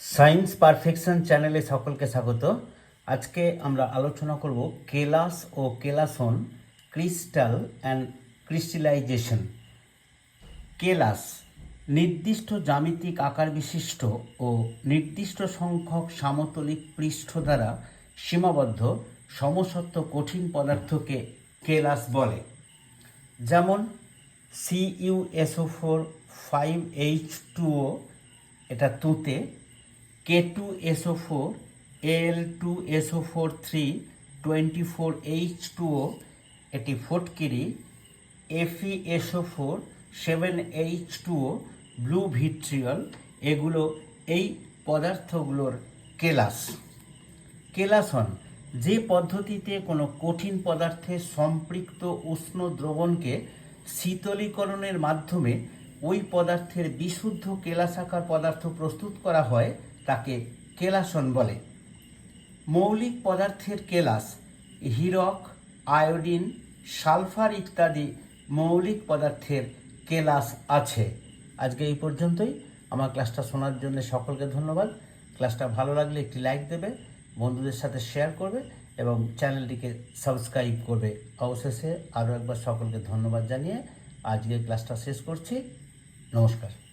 Science perfection চ্যানেলে সকলকে স্বাগত। আজকে আমরা আলোচনা করব কেলাস ও কেলাসন, ক্রিস্টাল অ্যান্ড ক্রিস্টালাইজেশন। কেলাস, নির্দিষ্ট জ্যামিতিক আকার বিশিষ্ট ও নির্দিষ্ট সংখ্যক সামতলিক পৃষ্ঠ দ্বারা সীমাবদ্ধ, সমসত্ব কঠিন পদার্থকে কেলাস বলে। যেমন C U S O four five H two O এটা তুতে K two S O four L two S O four three twenty four H two O এটি ফটকিরি F E S O four seven H two O blue vitriol এগুলো এই পদার্থগুলোর কেলাস। কেলাসন, যে পদ্ধতিতে কোনো কঠিন পদার্থের সম্পৃক্ত উষ্ণ দ্রবণকে শীতলীকরণের মাধ্যমে ওই পদার্থের বিশুদ্ধ কেলাসাকার পদার্থ প্রস্তুত করা হয় তাকে কেলাসন বলে। মৌলিক পদার্থের কেলাস, হীরক, আয়োডিন, সালফার ইত্যাদি মৌলিক পদার্থের কেলাস আছে। আজকে এই পর্যন্তই। আমার ক্লাসটা শোনার জন্য সকলকে ধন্যবাদ। ক্লাসটা ভালো লাগলে একটি লাইক দেবে, বন্ধুদের সাথে শেয়ার করবে এবং চ্যানেলটিকে সাবস্ক্রাইব করবে। অবশেষে আরও একবার সকলকে ধন্যবাদ জানিয়ে আজকে ক্লাসটা শেষ করছি। নমস্কার।